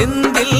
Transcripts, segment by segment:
செந்தில்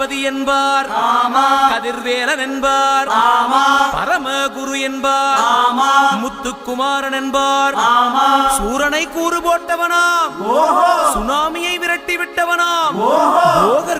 சேனாதிபதி என்பார். கதிர்வேலன் என்பார். பரமகுரு என்பார். முத்துக்குமாரன் என்பார். சூரனை கூறு போட்டவனாம்.